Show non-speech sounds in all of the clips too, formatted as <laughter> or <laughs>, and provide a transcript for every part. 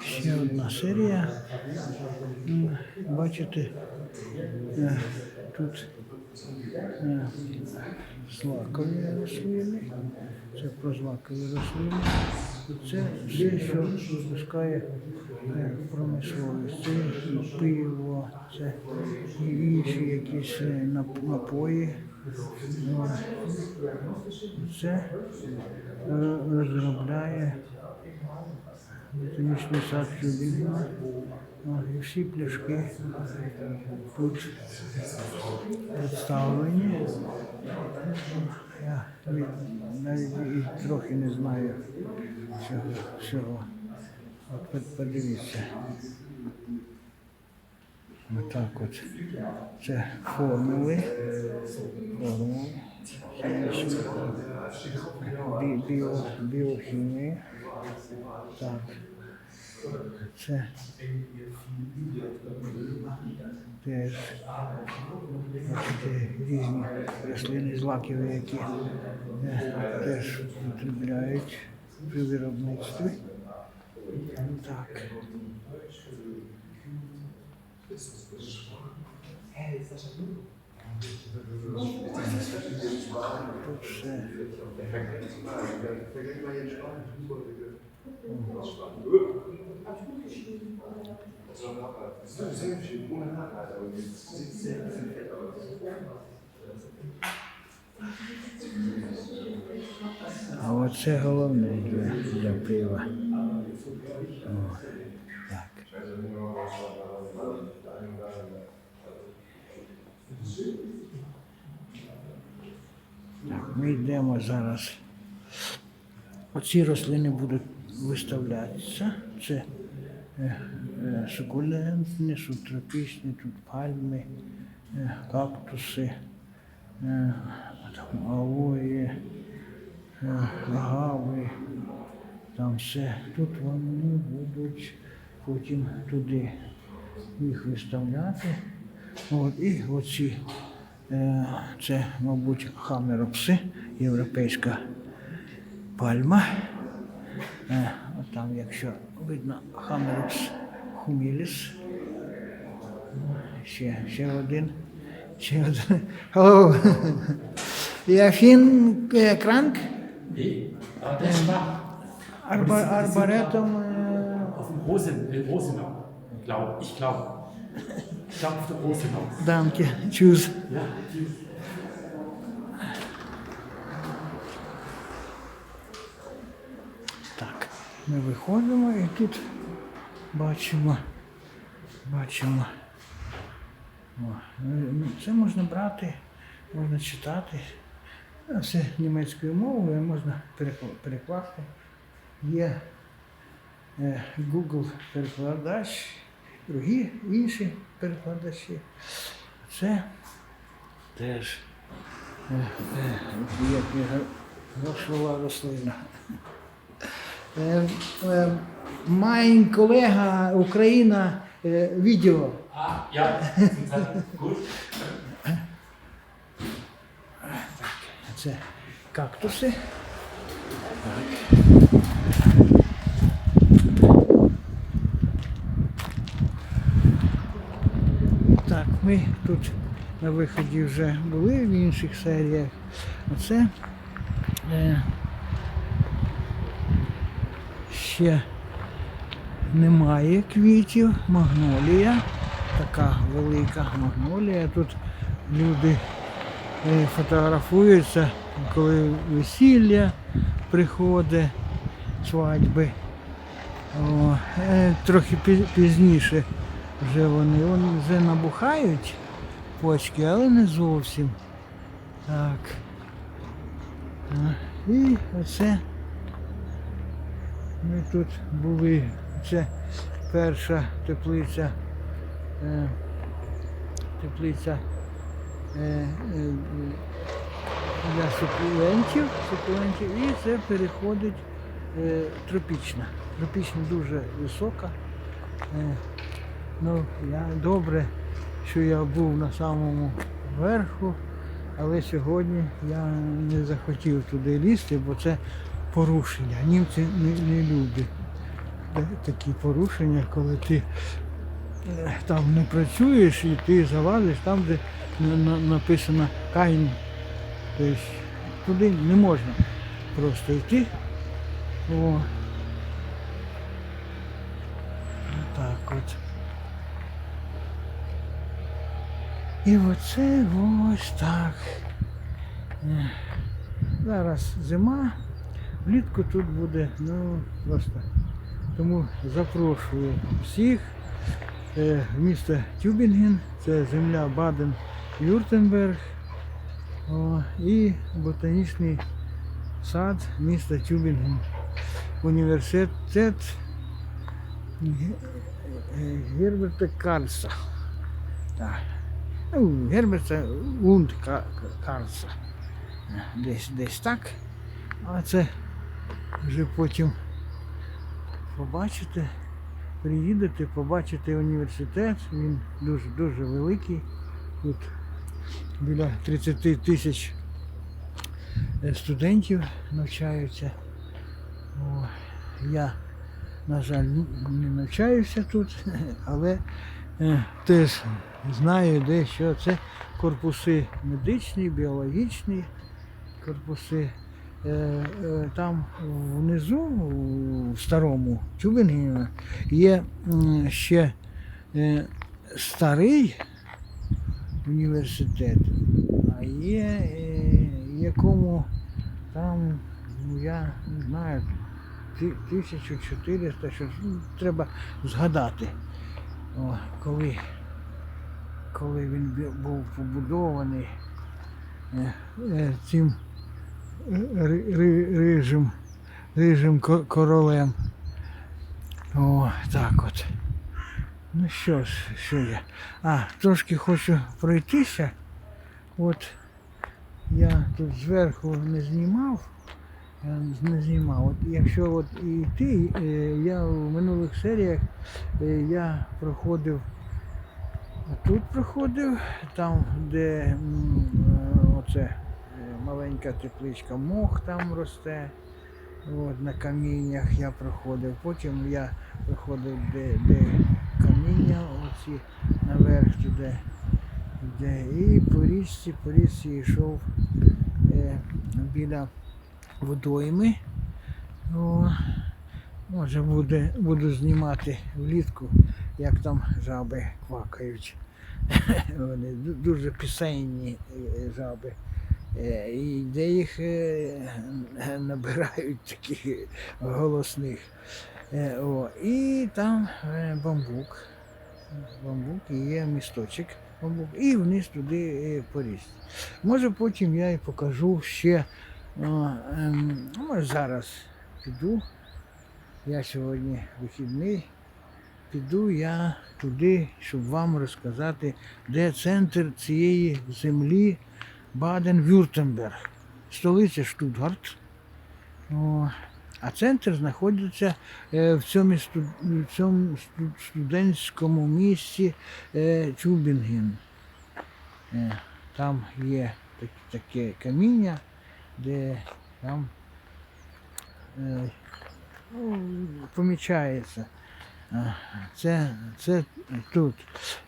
Ще одна серія. Бачите, е, тут е, злакові рослини. Це прозлакові рослини. І Це все, що випускає е, промисловість. Це пиво, це інші якісь напої. Це розробляє ботанічний сад Тюбінгена. І всі пляшки тут представлені. Я навіть і трохи не знаю цього всього. От подивіться. Отак от. Це формули. Формули. хімічні. Так. Це теж бачите, різні рослини злакові, які е, теж потребляють при виробництві. Так. Тут все. А оце головне для, пива. О, так. Так, ми йдемо зараз. Оці рослини будуть виставлятися. Це е, е, сукулентні, субтропічні, тут пальми, е, кактуси, е, там алої, е, агави, там все. Тут вони будуть потім туди їх виставляти. От, і оці, е, це, мабуть, хамеропси, європейська пальма. Е, там, якщо видно, хамеропс хуміліс. Ще, ще один. Ще один. Hello. Я фін е, кранк. Арбаретом. е, auf dem Rosen, in Rosenau. Glaub, ich glaube. Ich glaube auf der Rosenau. Данки. Чуз. Ja, die, Так, ми виходимо і тут бачимо, бачимо. Це можна брати, можна читати. Все німецькою мовою можна перекласти. Є е, Google перекладач, другі інші перекладачі. Це теж е, е, як грошова рослина. Е, е, Mein колега Україна е, відео. ja, sind. Це кактуси. Так, ми тут на виході вже були в інших серіях. Оце е, ще немає квітів, магнолія. Така велика магнолія. Тут люди е, фотографуються, коли весілля приходить, свадьби. О, е, трохи пізніше вже вони, вони вже набухають почки, але не зовсім. Так. І оце ми тут були. Це перша теплиця. Е, теплиця е, е, для сукулентів, сукулентів і це переходить е, тропічна. Тропічна дуже висока. Е, ну, я добре, що я був на самому верху, але сьогодні я не захотів туди лізти, бо це порушення. Німці не, не люблять такі порушення, коли ти е, там не працюєш і ти залазиш там, де на- на- написано Каїн. Тобто туди не можна просто йти. О. Так от. І оце ось так. Е, Зараз зима, влітку тут буде, ну просто. Тому запрошую всіх е, в місто Тюбінген, це земля Баден-Юртенберг і ботанічний сад міста Тюбінген. Університет е, Герберта Карлса. Так. Ну, Герберта Унд Ка- Карлса. Десь, десь так. А це вже потім побачите, приїдете, побачите університет. Він дуже дуже великий. Тут біля 30 тисяч е, студентів навчаються. О, я, на жаль, не навчаюся тут, <laughs> але е, теж знаю, де що це корпуси медичні, біологічні корпуси. Е, е, Там внизу, у старому Тюбінгені, є ще е, старий університет, а є якому там, ну, я не знаю, ти- 1400, що ну, треба згадати, О, коли, коли він був побудований цим рижим, рижим ко- королем. О, так от. Ну що ж, що я? А, трошки хочу пройтися. От я тут зверху не знімав. Не знімав. От якщо от і йти, е, я в минулих серіях е, я проходив тут проходив, там, де е, оце маленька тепличка мох там росте. От, на каміннях я проходив. Потім я проходив, де, де каміння, оці наверх туди. Де, і по річці, по річці йшов е, біля водойми. О, може буде, буду знімати влітку, як там жаби квакають. <laughs> Вони дуже пісенні е, жаби. Е, І де їх е, набирають таких голосних. Е, О, і там е, бамбук. Бамбук і є місточок бамбук. І вниз туди е, по річці. Може потім я і покажу ще. ем, Може зараз піду. Я сьогодні вихідний. Піду я туди, щоб вам розказати, де центр цієї землі Баден-Вюртемберг. Столиця Штутгарт. А центр знаходиться е, в цьому, студентському місті е, Тюбінген. Е, Там є таке каміння, де там помічається. Це, це тут.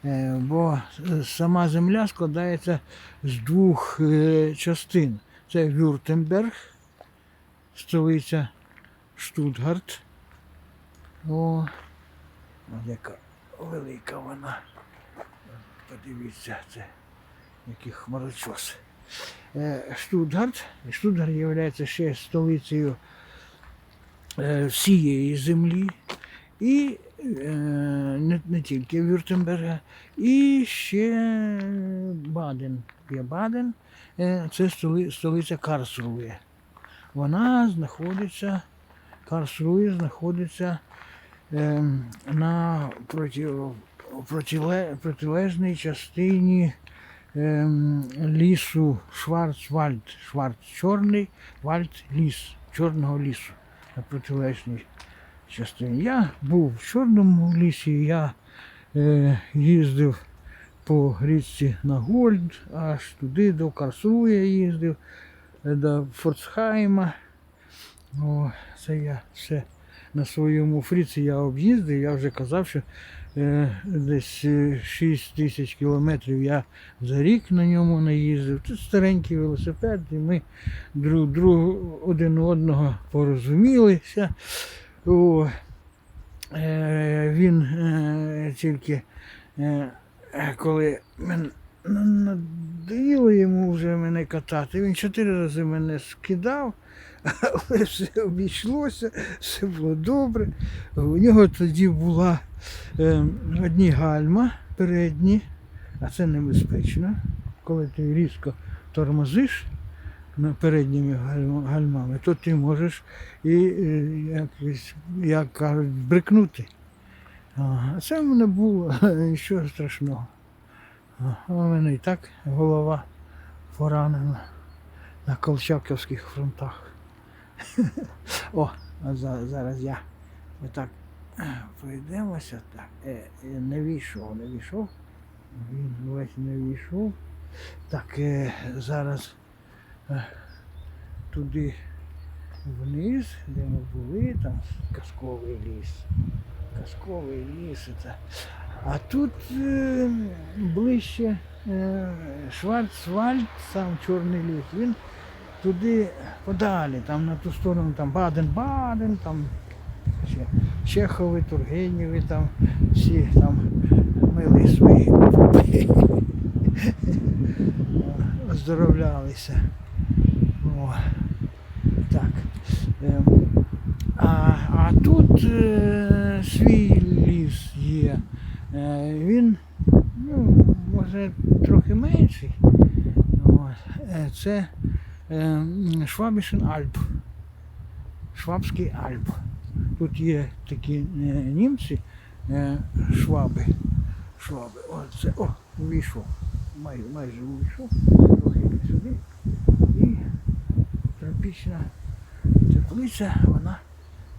Е, Бо сама земля складається з двох е, частин. Це Вюртемберг, столиця Штутгарт. О, яка велика вона. Подивіться, це який хмарочос. Е, Штутгарт. Штутгарт є ще столицею всієї землі. І е, не, не тільки Вюртемберга, і ще Баден. Є Баден, е, це столи, столиця Карсрує. Вона знаходиться, Карсрує знаходиться е, на проти, протиле, протилежній частині лісу Шварцвальд. Шварц чорний, вальд ліс, чорного лісу на протилежній частині. Я був в Чорному лісі, я е, їздив по річці на Гольд, аж туди до Карсруя їздив, е, до Форцхайма. О, це я все на своєму фріці я об'їздив, я вже казав, що е, десь 6 тисяч кілометрів я за рік на ньому наїздив. Це старенький велосипед, і ми друг, друг один одного порозумілися. О, е, він е, тільки е, коли мен, ну, надоїло йому вже мене катати, він чотири рази мене скидав, <laughs> але все обійшлося, все було добре. У нього тоді була одні гальма передні, а це небезпечно. Коли ти різко тормозиш передніми гальма- гальмами, то ти можеш і е, якось, як кажуть, брикнути. Це в мене було <laughs> нічого страшного. У мене і так голова поранена на Колчаківських фронтах. <laughs> О, а зараз я отак е, пройдемося. Так, е, не війшов, не війшов. Він весь не війшов. Так, зараз туди вниз, де ми були, там казковий ліс. Казковий ліс. Це. А тут е, ближче е, Шварцвальд, сам Чорний ліс, він туди подалі, там на ту сторону, там Баден-Баден, там ще Чехови, Тургенєви, там всі там мили свої. <laughs> Оздоровлялися. О, так. Ем, а, а тут е, свій ліс є. Е, він, ну, може, трохи менший. Е, це е, Швабішен Альп. Швабський Альп. Тут є такі е, німці, е, шваби. Шваби. О, це, о, увійшов. Майже, майже увійшов. Трохи сюди. І тропічна теплиця, вона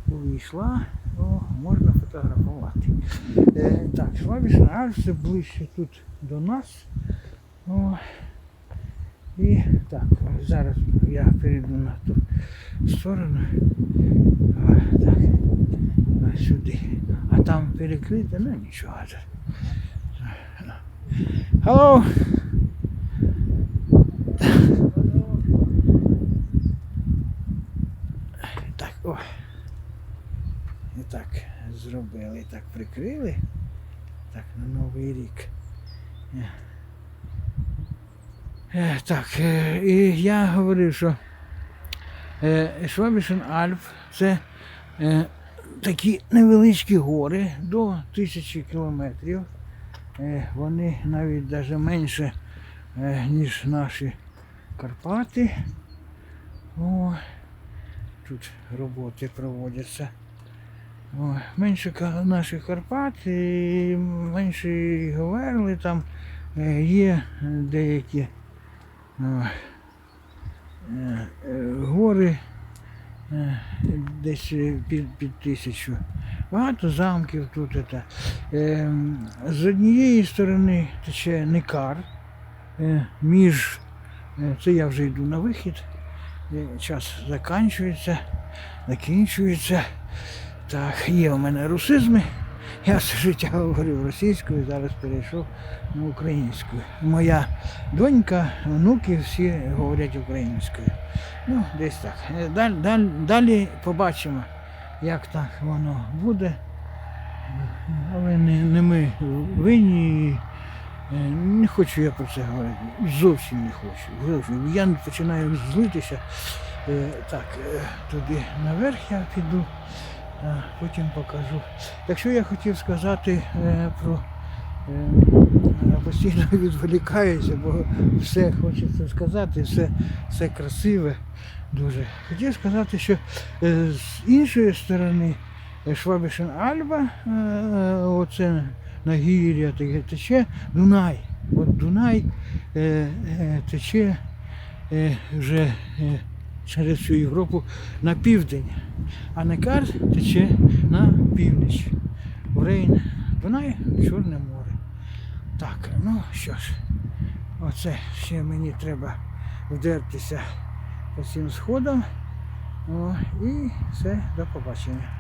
увійшла, о, можна фотографувати. Е, так, Швабішна Альп це ближче тут до нас. О, і так, зараз я перейду на ту сторону. О, так, а сюди. А там перекрите, ну нічого. Hello. Так, о. І так зробили, так прикрили. Так, на Новий рік. Е. Е, Так, е, і я говорив, що Швабішен Альп це такі невеличкі гори до тисячі кілометрів. Вони навіть навіть менше, ніж наші Карпати. О, тут роботи проводяться. О, менше наших Карпат, менше Говерли, там е, є деякі о, е, е, гори е, десь е, під, під тисячу. Багато замків тут. Це. Е, з однієї сторони тече Никар, е, між, е, це я вже йду на вихід, е, час закінчується, закінчується. Так, є у мене русизми. Я все життя говорив російською, зараз перейшов на українську. Моя донька, внуки всі говорять українською. Ну, десь так. Е, Далі, далі, далі побачимо, як так воно буде. Але не, не ми винні. е, Не хочу я про це говорити. Зовсім не хочу. Зовсім. Я починаю злитися. Е, Так, туди наверх я піду, потім покажу. Так що я хотів сказати е, про. е, постійно <laughs> відволікаюся, бо все хочеться сказати, все, все красиве дуже. Хотів сказати, що е, з іншої сторони Швабішен Альба, оце нагір'я тече Дунай. От Дунай тече вже через всю Європу на південь, а Некар тече на північ. В Рейн, Дунай, Чорне море. Так, ну що ж, оце ще мені треба вдертися по цим сходам. О, і все, до побачення.